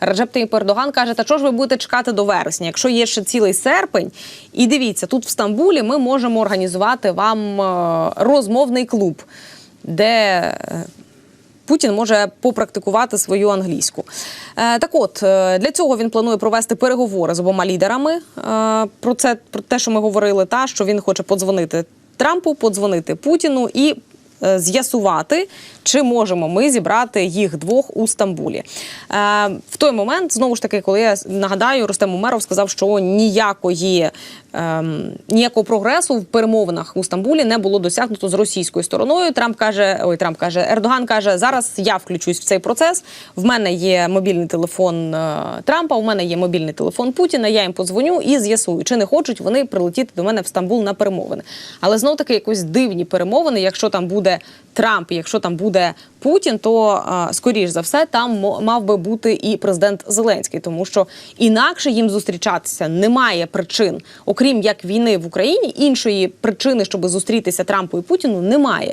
Раджеп Таїп Ердоган каже, та що ж ви будете чекати до вересня, якщо є ще цілий серпень. І дивіться, тут в Стамбулі ми можемо організувати вам е, розмовний клуб, де е, Путін може попрактикувати свою англійську. Е, так от для цього він планує провести переговори з обома лідерами. Про це про те, що ми говорили, та що він хоче подзвонити Трампу, подзвонити Путіну і з'ясувати, чи можемо ми зібрати їх двох у Стамбулі. Е, в той момент, знову ж таки, коли я нагадаю, Рустем Умеров сказав, що ніякої. Ем, ніякого прогресу в перемовинах у Стамбулі не було досягнуто з російською стороною. Трамп каже: ой, Трамп каже, Ердоган каже: зараз я включусь в цей процес. В мене є мобільний телефон е, Трампа, у мене є мобільний телефон Путіна. Я їм подзвоню і з'ясую, чи не хочуть вони прилетіти до мене в Стамбул на перемовини. Але знов таки якось дивні перемовини. Якщо там буде Трамп, якщо там буде Путін, то скоріш за все там мав би бути і президент Зеленський, тому що інакше їм зустрічатися немає причин, окрім як війни в Україні, іншої причини, щоб зустрітися Трампу і Путіну, немає.